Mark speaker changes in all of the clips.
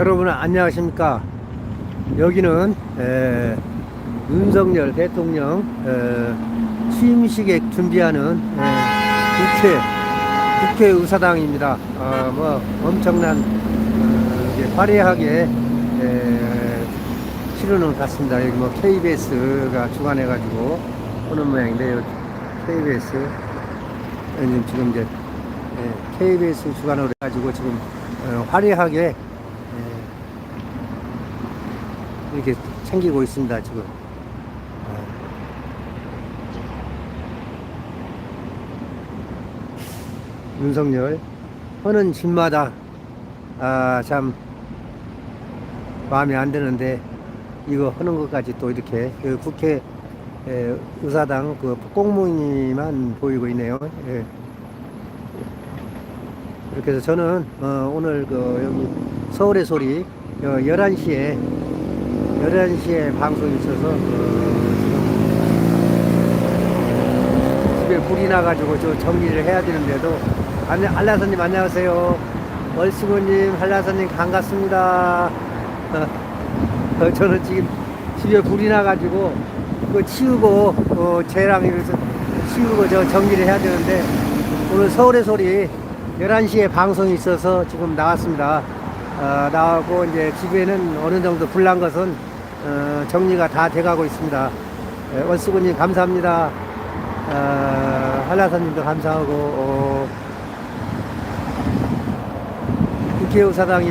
Speaker 1: 여러분 안녕하십니까? 여기는 에, 윤석열 대통령 에, 취임식에 준비하는 에, 국회 국회의사당입니다. 아, 뭐 엄청난 어, 화려하게 에, 치르는 것 같습니다. 여기 뭐 KBS가 주관해 가지고 오는 모양인데 요 KBS 지금 이제 예, KBS 주관으로 해가지고 지금 어, 화려하게 챙기고 있습니다 지금. 어. 윤석열 하는 짓마다 아 참 마음에 안 드는데 이거 하는 것까지 또 이렇게 그 국회 에, 의사당 그 공무원이만 보이고 있네요. 예. 이렇게 해서 저는 어, 오늘 그 여기 서울의 소리 어, 11시에 11시에 방송이 있어서 집에 불이 나가지고 저 정리를 해야 되는데도 안녕 한라사님 안녕하세요 얼씨구님 한라사님 반갑습니다 어, 어, 저는 지금 집에 불이 나가지고 그 치우고 어, 쟤랑 이래서 치우고 저 정리를 해야 되는데 오늘 서울의 소리 11시에 방송이 있어서 지금 나왔습니다. 어, 나오고 이제 집에는 어느 정도 불난 것은 어, 정리가 다 돼가고 있습니다. 예, 원수군님 감사합니다. 어, 한라사님도 감사하고 어, 국회의 사당이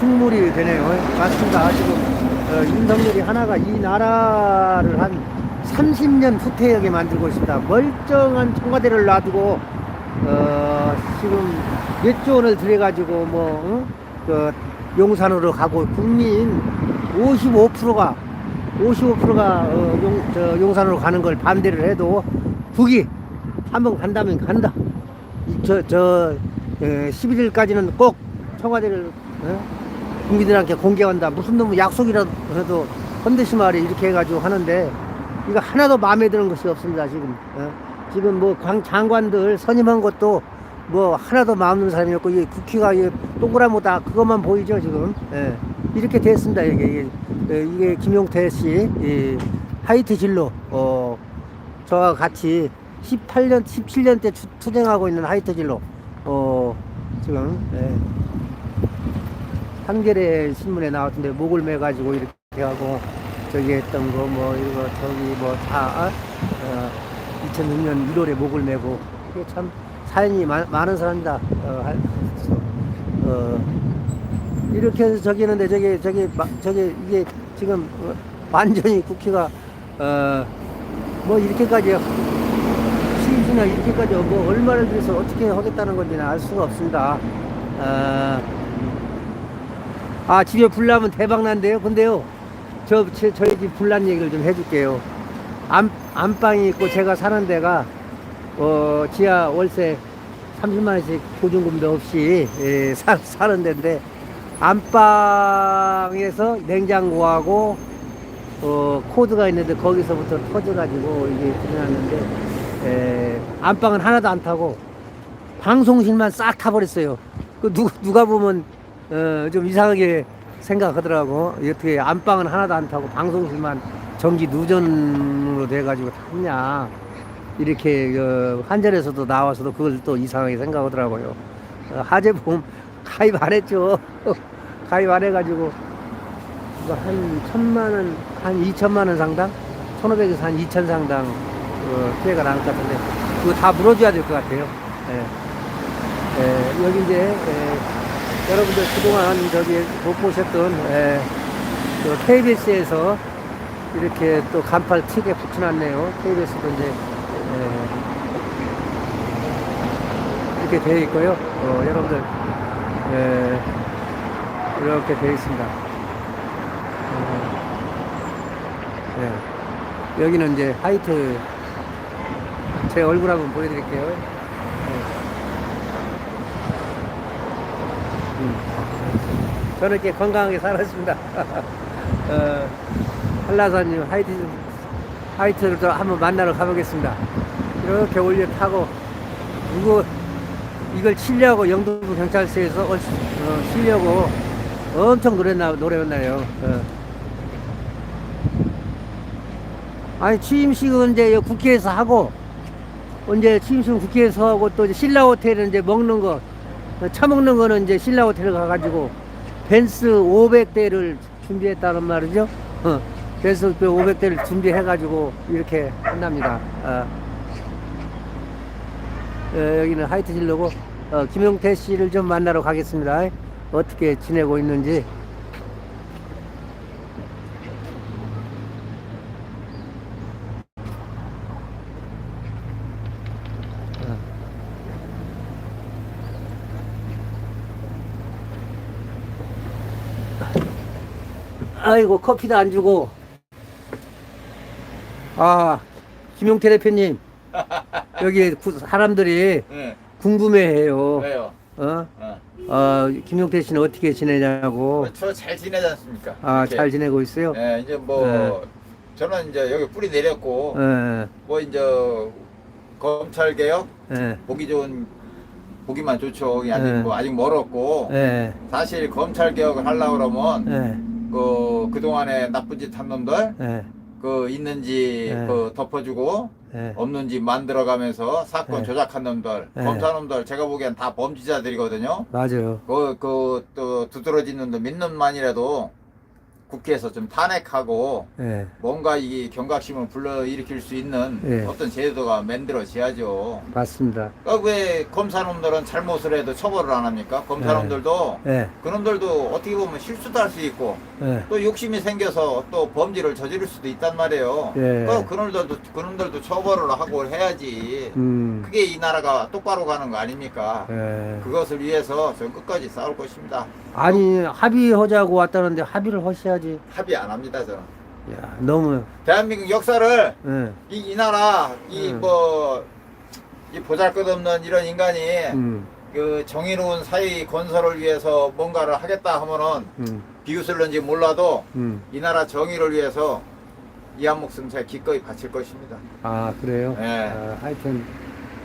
Speaker 1: 흉물이 되네요. 맞습니다. 지금 어, 윤석열이 하나가 이 나라를 한 30년 후퇴하게 만들고 있습니다. 멀쩡한 청와대를 놔두고 어, 지금 몇조 원을 들여가지고 뭐 응? 그 용산으로 가고 국민 55%가 55%가 어, 용, 저 용산으로 가는 걸 반대를 해도 북이 한번 간다면 간다. 이- 저, 저, 에, 11일까지는 꼭 청와대를, 어? 국민들한테 공개한다. 무슨 놈의 약속이라도 해도 헌데시 말이 이렇게 해가지고 하는데, 이거 하나도 마음에 드는 것이 없습니다, 지금. 어? 지금 뭐 광, 장관들 선임한 것도 뭐 하나도 마음 드는 사람이 없고, 이 국회가 이 동그라미다 그것만 보이죠, 지금. 예. 이렇게 됐습니다, 이게. 이게, 예, 이게 김용태 씨, 이 하이트 진로, 어, 저와 같이 18년, 17년 때 투- 투쟁하고 있는 하이트 진로, 어, 지금, 예. 한겨레 신문에 나왔던데 목을 매가지고 이렇게 하고 저기 했던 거 뭐 이거 저기 뭐 다 어, 2006년 1월에 목을 매고 이게 참 사연이 많, 많은 사람이다. 어, 할- 어, 이렇게 해서 저기 했는데 저기 저기 마- 저기 이게 지금 어, 완전히 국회가 어 뭐 이렇게까지 시위나 이렇게까지 뭐 얼마를 들여서 어떻게 하겠다는 건지는 알 수가 없습니다. 어, 아 집에 불나면 대박 난대요. 근데요, 저 제, 저희 집 불난 얘기를 좀 해줄게요. 안 안방이 있고 제가 사는 데가 어 지하 월세 30만 원씩 보증금도 없이 예, 사, 사는 데인데 안방에서 냉장고하고 어 코드가 있는데 거기서부터 터져가지고 이게 에, 안방은 하나도 안 타고 방송실만 싹 타버렸어요. 그 누, 누가 보면 어, 좀 이상하게 생각하더라고. 어떻게 안방은 하나도 안 타고 방송실만 전기 누전으로 돼가지고 탔냐. 이렇게 어, 한전에서도 나와서도 그걸 또 이상하게 생각하더라고요. 어, 하재보험 가입 안 했죠. 가입 안 해가지고 한 천만 원, 한 이천만 원 상당, 천오백에서 한 이천 상당 어, 피해가 난것 같은데 그거 다 물어줘야 될 것 같아요. 예. 예, 여기 이제 예, 여러분들 그동안 저기 못 보셨던 예, 그 KBS에서 이렇게 또 간판 틱에 붙여놨네요. KBS도 이제 예, 이렇게 되어 있고요. 어, 여러분들 예, 이렇게 되어 있습니다. 어, 예, 여기는 이제 하이트 제 얼굴 한번 보여드릴게요. 예. 음. 저는 이렇게 건강하게 살았습니다. 어, 한라사님 하이트, 하이트를 또 한번 만나러 가보겠습니다. 이렇게 올려 타고, 이거, 이걸 치려고 영등포 경찰서에서 어, 치려고 엄청 노래나 노래였나요. 어. 아니 취임식은 이제 여 국회에서 하고 언제 취임식은 국회에서 하고 또 이제 신라 호텔은 이제 먹는 거 어, 차 먹는 거는 이제 신라 호텔 가가지고 벤스 500대를 준비했다는 말이죠. 어. 벤스 500대를 준비해가지고 이렇게 한답니다. 어. 어, 여기는 하이트 진로고 어, 김용태 씨를 좀 만나러 가겠습니다. 어떻게 지내고 있는지. 어. 아이고 커피도 안 주고 아 김용태 대표님 여기 구- 사람들이
Speaker 2: 네.
Speaker 1: 궁금해해요.
Speaker 2: 왜요?
Speaker 1: 어?
Speaker 2: 어.
Speaker 1: 어, 김용태 씨는 어떻게 지내냐고.
Speaker 2: 저 잘 지내지 않습니까?
Speaker 1: 아,
Speaker 2: 이렇게.
Speaker 1: 잘 지내고 있어요?
Speaker 2: 네, 이제 뭐
Speaker 1: 네.
Speaker 2: 저는 이제 여기 뿌리 내렸고
Speaker 1: 예,
Speaker 2: 뭐 이제 검찰 개혁
Speaker 1: 예,
Speaker 2: 보기 좋은 보기만 좋죠. 아직
Speaker 1: 네.
Speaker 2: 뭐 아직 멀었고
Speaker 1: 예,
Speaker 2: 사실 검찰 개혁을 하려고 그러면
Speaker 1: 예,
Speaker 2: 그 그동안에 나쁜 짓 한 놈들
Speaker 1: 예,
Speaker 2: 그 있는지
Speaker 1: 네.
Speaker 2: 그 덮어주고
Speaker 1: 예.
Speaker 2: 없는지 만들어가면서 사건
Speaker 1: 네.
Speaker 2: 조작한 놈들
Speaker 1: 네.
Speaker 2: 검사 놈들 제가 보기엔 다 범죄자들이거든요.
Speaker 1: 맞아요.
Speaker 2: 그, 그, 또, 두드러진 놈도 몇 놈만이라도 국회에서 좀 탄핵하고
Speaker 1: 예,
Speaker 2: 뭔가 이 경각심을 불러일으킬 수 있는
Speaker 1: 네.
Speaker 2: 어떤 제도가 만들어져야죠.
Speaker 1: 맞습니다.
Speaker 2: 그러니까 왜 검사놈들은 잘못을 해도 처벌을 안 합니까? 검사놈들도
Speaker 1: 예,
Speaker 2: 그놈들도 어떻게 보면 실수도 할 수 있고
Speaker 1: 예,
Speaker 2: 또 욕심이 생겨서 또 범죄를 저지를 수도 있단 말이에요.
Speaker 1: 예.
Speaker 2: 그러니까 그놈들도 그놈들도 처벌을 하고 해야지.
Speaker 1: 음,
Speaker 2: 그게 이 나라가 똑바로 가는 거 아닙니까?
Speaker 1: 예.
Speaker 2: 그것을 위해서 전 끝까지 싸울 것입니다.
Speaker 1: 아니, 합의하자고 왔다는데 합의를 하셔야지.
Speaker 2: 합의 안 합니다, 저는.
Speaker 1: 야, 너무,
Speaker 2: 대한민국 역사를
Speaker 1: 예,
Speaker 2: 이, 이 나라 이
Speaker 1: 음.
Speaker 2: 뭐 이 보잘것없는 이런 인간이
Speaker 1: 음,
Speaker 2: 그 정의로운 사회 건설을 위해서 뭔가를 하겠다 하면은
Speaker 1: 음,
Speaker 2: 비웃을는지 몰라도
Speaker 1: 음.
Speaker 2: 이 나라 정의를 위해서 이한 목숨 제가 기꺼이 바칠 것입니다.
Speaker 1: 아, 그래요?
Speaker 2: 예.
Speaker 1: 아, 하여튼,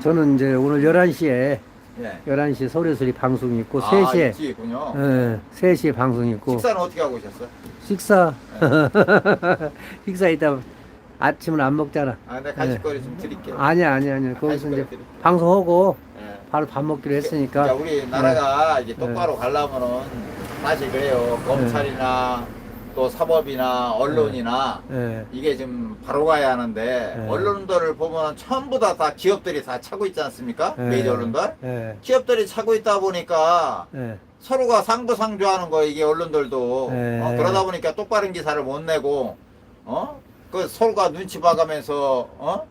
Speaker 1: 저는 이제 오늘 11시에,
Speaker 2: 예.
Speaker 1: 11시 서울에서리 방송이 있고,
Speaker 2: 아,
Speaker 1: 3시에,
Speaker 2: 있군요.
Speaker 1: 예, 3시에 방송이 있고,
Speaker 2: 식사는 어떻게 하고 오셨어요?
Speaker 1: 식사 식사 이따 아침은 안 먹잖아.
Speaker 2: 아, 내가 간식거리 좀 드릴게요.
Speaker 1: 아니야 아니야 아니야. 거기서 이제. 방송하고
Speaker 2: 예.
Speaker 1: 바로 밥 먹기로 했으니까.
Speaker 2: 우리 나라가 이제
Speaker 1: 네.
Speaker 2: 똑바로 가려면은 사실 그래요. 검찰이나 또 사법이나 언론이나
Speaker 1: 예.
Speaker 2: 이게 좀 바로 가야 하는데
Speaker 1: 네.
Speaker 2: 언론들을 보면 전부 다, 다 기업들이 다 차고 있지 않습니까?
Speaker 1: 예.
Speaker 2: 메이저 언론들?
Speaker 1: 예.
Speaker 2: 기업들이 차고 있다 보니까
Speaker 1: 예.
Speaker 2: 서로가 상부상조하는 거 이게 언론들도
Speaker 1: 네.
Speaker 2: 어, 그러다 보니까 똑바른 기사를 못 내고 어? 그 서로가 눈치 봐가면서 어?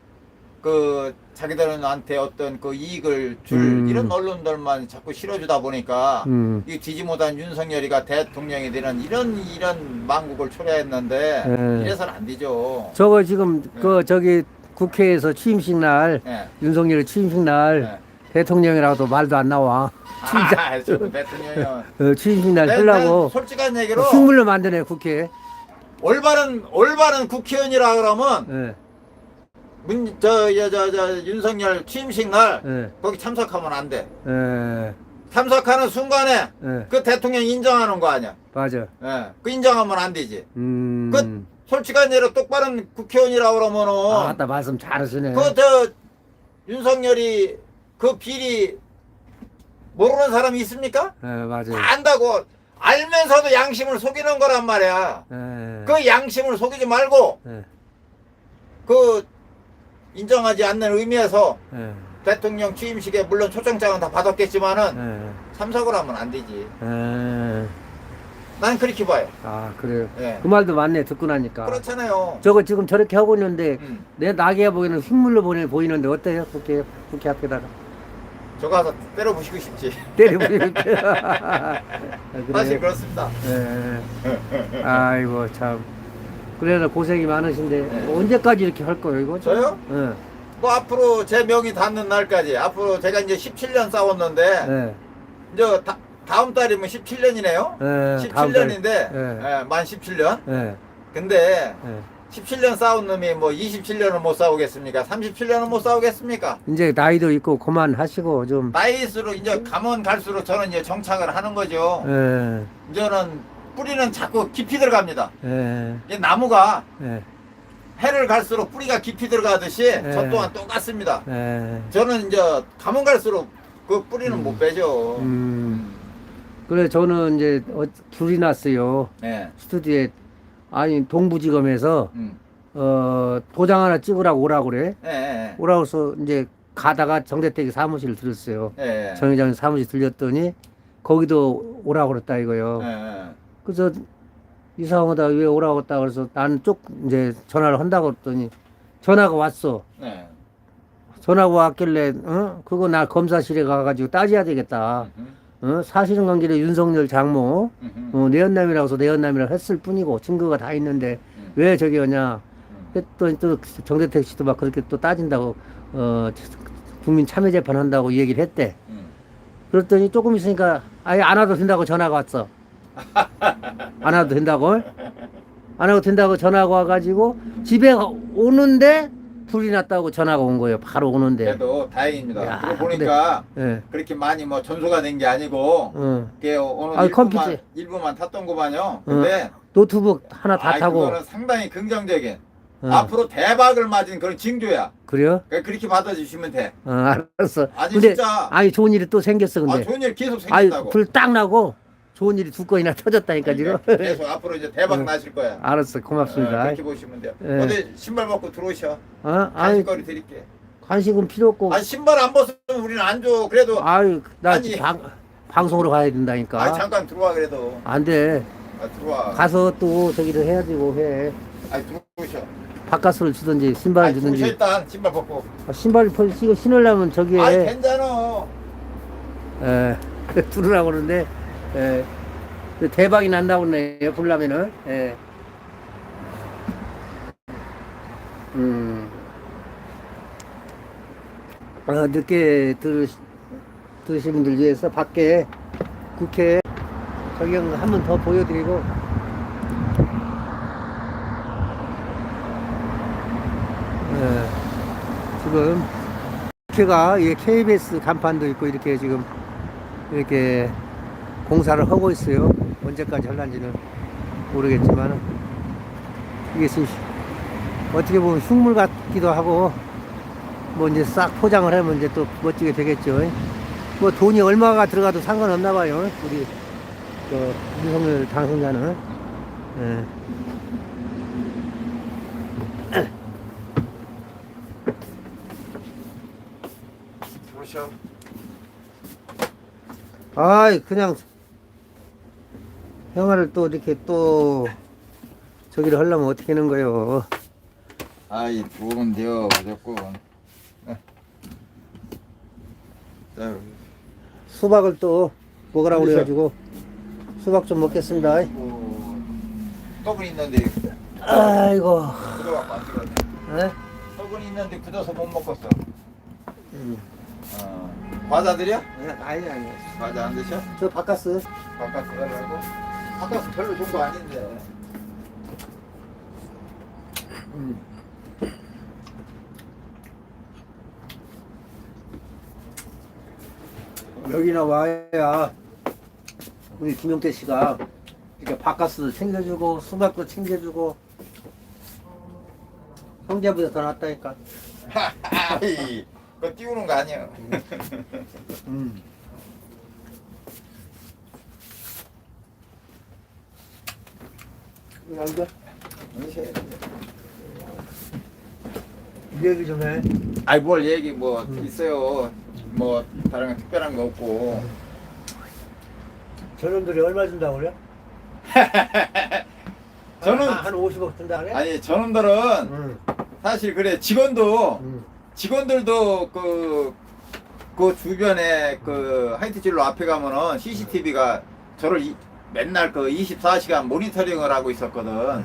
Speaker 2: 그 자기들한테 어떤 그 이익을 줄
Speaker 1: 음.
Speaker 2: 이런 언론들만 자꾸 실어주다 보니까
Speaker 1: 음.
Speaker 2: 이 뒤지 못한 윤석열이가 대통령이 되는 이런 이런 망국을 초래했는데
Speaker 1: 네.
Speaker 2: 이래서는 안 되죠.
Speaker 1: 저거 지금 그 저기 국회에서 취임식 날
Speaker 2: 예.
Speaker 1: 윤석열 취임식 날
Speaker 2: 예.
Speaker 1: 대통령이라고도 말도 안 나와.
Speaker 2: 아, 저 대통령이
Speaker 1: 어, 취임식 날
Speaker 2: 내-
Speaker 1: 하려고
Speaker 2: 내 솔직한 얘기로
Speaker 1: 흉물로 만드네 국회.
Speaker 2: 올바른 올바른 국회의원이라 그러면
Speaker 1: 예.
Speaker 2: 문, 저, 저, 저, 저, 윤석열 취임식 날,
Speaker 1: 예.
Speaker 2: 거기 참석하면 안 돼.
Speaker 1: 예.
Speaker 2: 참석하는 순간에,
Speaker 1: 예.
Speaker 2: 그 대통령 인정하는 거 아니야.
Speaker 1: 맞아.
Speaker 2: 예. 그 인정하면 안 되지.
Speaker 1: 음.
Speaker 2: 그, 솔직한 예로 똑바른 국회의원이라 그러면은,
Speaker 1: 아, 맞다 말씀 잘하시네.
Speaker 2: 그, 저, 윤석열이, 그 비리, 모르는 사람이 있습니까?
Speaker 1: 예, 맞아요.
Speaker 2: 다 안다고, 알면서도 양심을 속이는 거란 말이야.
Speaker 1: 예.
Speaker 2: 그 양심을 속이지 말고,
Speaker 1: 예.
Speaker 2: 그, 인정하지 않는 의미에서,
Speaker 1: 예.
Speaker 2: 대통령 취임식에 물론 초청장은 다 받았겠지만은
Speaker 1: 예.
Speaker 2: 참석을 하면 안 되지.
Speaker 1: 예.
Speaker 2: 난 그렇게 봐요.
Speaker 1: 아 그래요.
Speaker 2: 예.
Speaker 1: 그 말도 맞네 듣고 나니까.
Speaker 2: 그렇잖아요.
Speaker 1: 저거 지금 저렇게 하고 있는데
Speaker 2: 음.
Speaker 1: 내 나게 보이는 흉물로 보내 보이는데 어때요? 국회 국회 앞에다가
Speaker 2: 저 가서 때려 부시고 싶지.
Speaker 1: 때려버리면
Speaker 2: 사실 그렇습니다.
Speaker 1: 예. 아이고 참. 그래도 고생이 많으신데
Speaker 2: 네.
Speaker 1: 뭐 언제까지 이렇게 할 거예요 이거?
Speaker 2: 저요?
Speaker 1: 예.
Speaker 2: 뭐 앞으로 제 명이 닿는 날까지 앞으로 제가 이제 17년 싸웠는데
Speaker 1: 예.
Speaker 2: 이제 다, 다음 달이면 17년이네요.
Speaker 1: 예. 다음 달.
Speaker 2: 17년인데
Speaker 1: 예.
Speaker 2: 만 17년.
Speaker 1: 예.
Speaker 2: 근데
Speaker 1: 예.
Speaker 2: 17년 싸운 놈이 뭐 27년은 못 싸우겠습니까? 37년은 못 싸우겠습니까?
Speaker 1: 이제 나이도 있고 그만하시고 좀
Speaker 2: 나이수록 이제 가면 갈수록 저는 이제 정착을 하는 거죠.
Speaker 1: 예,
Speaker 2: 이제는 뿌리는 자꾸 깊이 들어갑니다.
Speaker 1: 예,
Speaker 2: 이 나무가
Speaker 1: 예,
Speaker 2: 해를 갈수록 뿌리가 깊이 들어가듯이
Speaker 1: 네.
Speaker 2: 저 또한 똑같습니다.
Speaker 1: 예.
Speaker 2: 저는 이제 가면 갈수록 그 뿌리는 못 빼죠.
Speaker 1: 음. 그래 저는 이제 어, 둘이 났어요.
Speaker 2: 네.
Speaker 1: 스튜디오에 아니 동부지검에서
Speaker 2: 음.
Speaker 1: 어 도장 하나 찍으라고 오라고 그래.
Speaker 2: 예, 예,
Speaker 1: 오라고 해서 이제 가다가 정대택이 사무실을 들었어요.
Speaker 2: 예. 예.
Speaker 1: 정 회장 사무실 들렸더니 거기도 오라고 그랬다 이거요.
Speaker 2: 예, 예.
Speaker 1: 그래서 이상하다 왜 오라고 했다 그래서 나는 쭉 이제 전화를 한다고 했더니 전화가 왔어.
Speaker 2: 네.
Speaker 1: 전화가 왔길래 어 그거 나 검사실에 가가지고 따져야 되겠다.
Speaker 2: 음,
Speaker 1: 어 사실은 관계로 윤석열 장모
Speaker 2: 음,
Speaker 1: 어, 내연남이라고 해서 내연남이라고 했을 뿐이고 증거가 다 있는데
Speaker 2: 음.
Speaker 1: 왜 저기 하냐
Speaker 2: 음.
Speaker 1: 했더니 또 정대택 씨도 막 그렇게 또 따진다고 어 국민 참여 재판 한다고 얘기를 했대.
Speaker 2: 음.
Speaker 1: 그랬더니 조금 있으니까 아예 안 와도 된다고 전화가 왔어. 안 와도 된다고? 안 와도 된다고 전화가 와가지고 집에 오는데 불이 났다고 전화가 온 거예요. 바로 오는데.
Speaker 2: 그래도 다행입니다.
Speaker 1: 야,
Speaker 2: 그거 보니까
Speaker 1: 예.
Speaker 2: 그렇게 많이 뭐 전소가 된 게 아니고
Speaker 1: 어.
Speaker 2: 그게 오늘
Speaker 1: 컴퓨터.
Speaker 2: 일부만 탔던 거만요. 근데
Speaker 1: 노트북 하나 다
Speaker 2: 아이,
Speaker 1: 타고.
Speaker 2: 그거는 상당히 긍정적인
Speaker 1: 어.
Speaker 2: 앞으로 대박을 맞은 그런 징조야.
Speaker 1: 그래요?
Speaker 2: 그러니까 그렇게 받아주시면 돼.
Speaker 1: 어, 알았어.
Speaker 2: 아니,
Speaker 1: 근데
Speaker 2: 진짜.
Speaker 1: 아니 좋은 일이 또 생겼어 근데.
Speaker 2: 아, 좋은 일 계속 생긴다고.
Speaker 1: 불딱 나고 좋은 일이 두 건이나 터졌다니까 지금.
Speaker 2: 그러니까 계속 앞으로 이제 대박
Speaker 1: 응.
Speaker 2: 나실 거야.
Speaker 1: 알았어
Speaker 2: 어,
Speaker 1: 고맙습니다.
Speaker 2: 그렇게 보시면 돼요.
Speaker 1: 예.
Speaker 2: 어디 신발 벗고 들어오셔.
Speaker 1: 어? 아니
Speaker 2: 간식거리 드릴게.
Speaker 1: 관식은 필요 없고.
Speaker 2: 아니 신발 안 벗으면 우리는 안 줘. 그래도
Speaker 1: 아유 나
Speaker 2: 아니.
Speaker 1: 방, 방송으로 가야 된다니까.
Speaker 2: 아 잠깐 들어와 그래도.
Speaker 1: 안 돼.
Speaker 2: 아, 들어와.
Speaker 1: 가서 또 저기를 해야 되고 해.
Speaker 2: 아니 들어오셔.
Speaker 1: 바깥으로 주든지 신발을
Speaker 2: 아니 들어오셔
Speaker 1: 주든지.
Speaker 2: 일단 신발 벗고.
Speaker 1: 아, 신발을 벌 이거 신으려면 저기에
Speaker 2: 아니 괜찮아.
Speaker 1: 에, 들으라고 그러는데 에, 그 대박이 난다고 그러네요. 불라면은. 예. 음. 어, 늦게 들, 들으신 분들 위해서 밖에 국회 저경 한번 더 보여드리고 예, 지금 국회가 KBS 간판도 있고 이렇게 지금 이렇게 공사를 하고 있어요. 언제까지 할란지는 모르겠지만 이게 지금 어떻게 보면 흉물 같기도 하고 뭐 이제 싹 포장을 하면 이제 또 멋지게 되겠죠. 뭐 돈이 얼마가 들어가도 상관없나 봐요. 우리 그 윤석열 당선자는. 예. 아이 그냥 형아를 또 이렇게 또 저기를 하려면 어떻게 하는 거예요?
Speaker 2: 아이 좋은데요 무조건. 네. 자,
Speaker 1: 수박을 또 먹으라고? 그래가지고 수박 좀 먹겠습니다.
Speaker 2: 어, 떡은 있는데
Speaker 1: 아이고,
Speaker 2: 굳어갖고 안 들어가네.
Speaker 1: 에?
Speaker 2: 떡은 있는데 굳어서 못 먹었어.
Speaker 1: 음.
Speaker 2: 어. 과자 드려?
Speaker 1: 아니 아니.
Speaker 2: 과자 안 드셔?
Speaker 1: 저 바카스.
Speaker 2: 바깥 들어가고. 바깥은 별로 좋은 거 아닌데.
Speaker 1: 음. 여기나 와야 우리 김용태 씨가 이렇게 바카스도 챙겨주고 수박도 챙겨주고 형제보다 더 낫다니까.
Speaker 2: 아이, 그거 띄우는 거 아니야.
Speaker 1: 음. 돼? 얘기 좀 해.
Speaker 2: 아이 뭘 얘기 뭐 있어요. 뭐 다른 거 특별한 거 없고.
Speaker 1: 저놈들이 얼마 준다고 그래?
Speaker 2: 저는
Speaker 1: 한, 한 50억 준다 그래?
Speaker 2: 아니 저놈들은
Speaker 1: 응.
Speaker 2: 사실 그래 직원도
Speaker 1: 응.
Speaker 2: 직원들도 그, 그 주변에 그 하이트진로 앞에 가면은 CCTV가 저를 이- 맨날 그 24시간 모니터링을 하고 있었거든.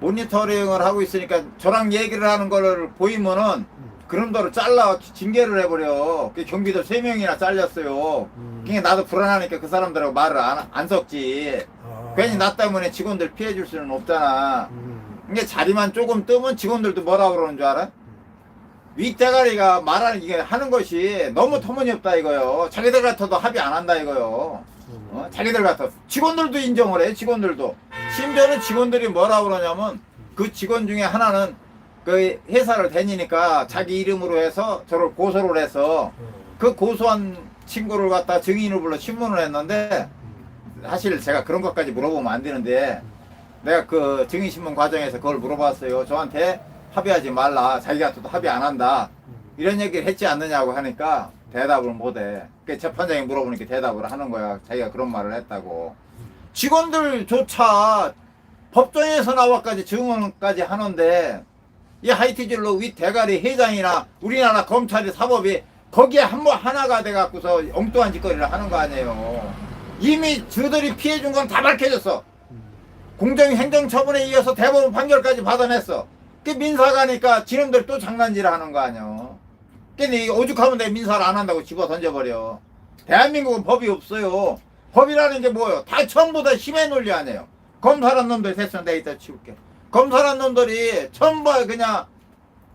Speaker 2: 모니터링을 하고 있으니까 저랑 얘기를 하는 거를 보이면은 그런 대로 잘라 징계를 해버려. 그 경비도 세 명이나 잘렸어요.
Speaker 1: 음.
Speaker 2: 그게 나도 불안하니까 그 사람들하고 말을 안, 안 섞지.
Speaker 1: 아.
Speaker 2: 괜히 나 때문에 직원들 피해 줄 수는 없잖아.
Speaker 1: 음.
Speaker 2: 이게 자리만 조금 뜨면 직원들도 뭐라 그러는 줄 알아? 윗대가리가 말하는 이게 하는 것이 너무 터무니없다 이거요. 자기들 같아도 합의 안 한다 이거요. 어? 자기들 같아. 직원들도 인정을 해. 직원들도. 심지어는 직원들이 뭐라 그러냐면 그 직원 중에 하나는 그 회사를 다니니까 자기 이름으로 해서 저를 고소를 해서 그 고소한 친구를 갖다 증인을 불러 신문을 했는데 사실 제가 그런 것까지 물어보면 안 되는데 내가 그 증인 신문 과정에서 그걸 물어봤어요. 저한테 합의하지 말라. 자기가 또 합의 안 한다. 이런 얘기를 했지 않느냐고 하니까 대답을 못해. 그 재판장이 물어보니까 대답을 하는 거야. 자기가 그런 말을 했다고. 직원들조차 법정에서 나와까지 증언까지 하는데 이 하이티질로 윗 대가리 회장이나 우리나라 검찰이 사법이 거기에 한 번 하나가 돼갖고서 엉뚱한 짓거리를 하는 거 아니에요. 이미 저들이 피해준 건 다 밝혀졌어. 공정 행정처분에 이어서 대법원 판결까지 받아냈어. 그 민사가니까 지놈들 또 장난질을 하는 거 아니야. 근데 오죽하면 내 민사를 안 한다고 집어 던져버려. 대한민국은 법이 없어요. 법이라는 게 뭐예요? 다 전부 다 힘의 논리 아니에요. 검사란 놈들 됐으면 내가 이따 치울게. 검사란 놈들이 전부 그냥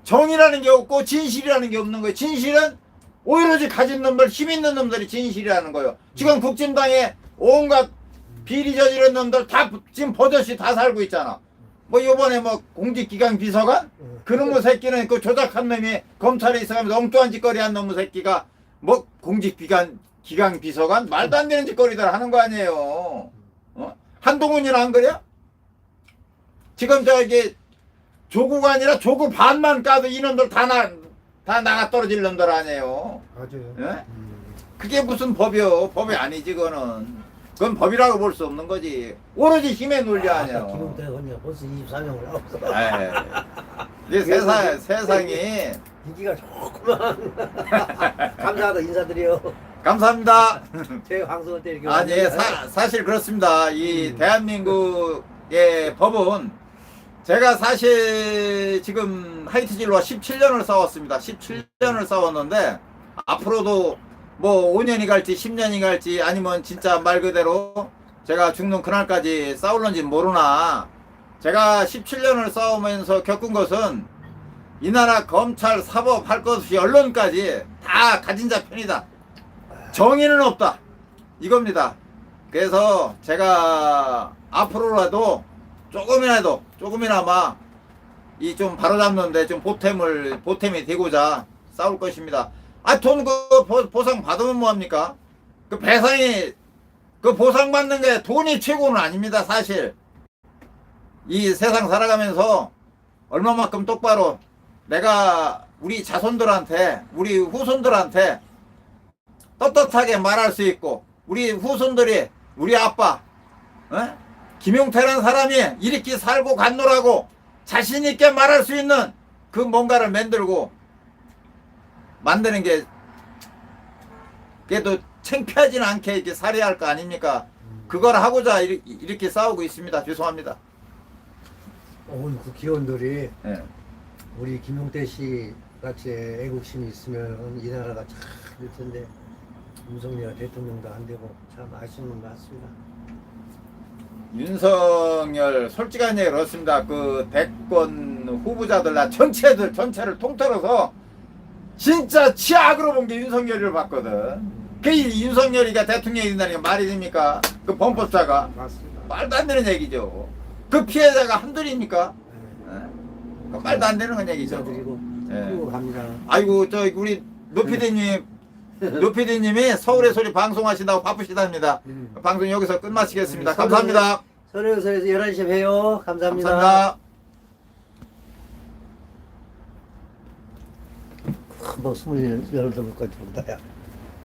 Speaker 2: 정의라는 게 없고 진실이라는 게 없는 거예요. 진실은 오로지 가진 놈들, 힘 있는 놈들이 진실이라는 거예요. 지금 국진당에 온갖 비리 저지른 놈들 다 지금 버젓이 다 살고 있잖아. 뭐 요번에 뭐 공직기강 비서관? 그놈의 새끼는 그 조작한 놈이 검찰에 있어가면서 엉뚱한 짓거리 한 놈의 새끼가 뭐 공직기관 기강 비서관? 말도 안 되는 짓거리들 하는 거 아니에요. 어? 한동훈이랑 안 그래? 지금 저기 조국 아니라 조국 반만 까도 이놈들 다 나, 다 나가 떨어질 놈들 아니에요.
Speaker 1: 맞아요.
Speaker 2: 예?
Speaker 1: 음.
Speaker 2: 그게 무슨 법이요? 법이 아니지, 그거는. 그건 법이라고 볼 수 없는 거지. 오로지 힘의 논리 아니에요.
Speaker 3: 기록대 건요 벌써 24명을 나왔어.
Speaker 2: 예. 이 세상, 세상이.
Speaker 3: 인기가 좋구만. 감사하다 인사드려.
Speaker 2: 감사합니다.
Speaker 3: 제 방송을 때 이렇게. 왔는데
Speaker 2: 사, 사실 그렇습니다. 이
Speaker 3: 음.
Speaker 2: 대한민국의 법은 제가 사실 지금 하이트질로 17년을 싸웠습니다. 17년을 싸웠는데 앞으로도 뭐 5년이 갈지 10년이 갈지 아니면 진짜 말 그대로 제가 죽는 그날까지 싸울런지 모르나 제가 17년을 싸우면서 겪은 것은 이 나라 검찰 사법 할 것 없이 언론까지 다 가진 자 편이다. 정의는 없다. 이겁니다. 그래서 제가 앞으로라도 조금이라도 조금이나마 이 좀 바로잡는데 좀 보탬을 보탬이 되고자 싸울 것입니다. 아 돈 그 보상 받으면 뭐합니까? 그 배상이 그 보상 받는 게 돈이 최고는 아닙니다 사실. 이 세상 살아가면서 얼마만큼 똑바로 내가 우리 자손들한테 우리 후손들한테 떳떳하게 말할 수 있고 우리 후손들이 우리 아빠 어? 김용태라는 사람이 이렇게 살고 갔노라고 자신 있게 말할 수 있는 그 뭔가를 만들고 만드는 게 그래도 창피하지는 않게 이렇게 살아야 할거 아닙니까? 그걸 하고자 이렇게, 싸우고 있습니다. 죄송합니다.
Speaker 3: 오늘 국회의원들이
Speaker 2: 예.
Speaker 3: 우리 김용태 씨 같이 애국심이 있으면 이 나라가 참 될 텐데 윤석열 대통령도 안 되고 참 아쉬운 것 같습니다.
Speaker 2: 윤석열 솔직한 얘기 그렇습니다. 그 대권 후보자들 나 전체들 전체를 통틀어서 진짜 치악으로 본 게 윤석열이를 봤거든. 그 윤석열이가 대통령이 된다는 게 말이 됩니까? 그 범법자가
Speaker 1: 맞습니다.
Speaker 2: 말도 안 되는 얘기죠. 그 피해자가 한둘입니까?
Speaker 3: 네.
Speaker 2: 예? 그 말도 안 되는 건 얘기죠.
Speaker 3: 인사드리고
Speaker 2: 예.
Speaker 3: 끌고 갑니다.
Speaker 2: 아이고 저 우리 노피디님 노피디님이 서울의 소리 방송하신다고 바쁘시답니다.
Speaker 3: 음.
Speaker 2: 방송 여기서 끝마치겠습니다.
Speaker 3: 네,
Speaker 2: 감사합니다.
Speaker 3: 서울에서 11시에 봬요. 감사합니다.
Speaker 2: 감사합니다.
Speaker 3: 뭐 28까지 본다 야.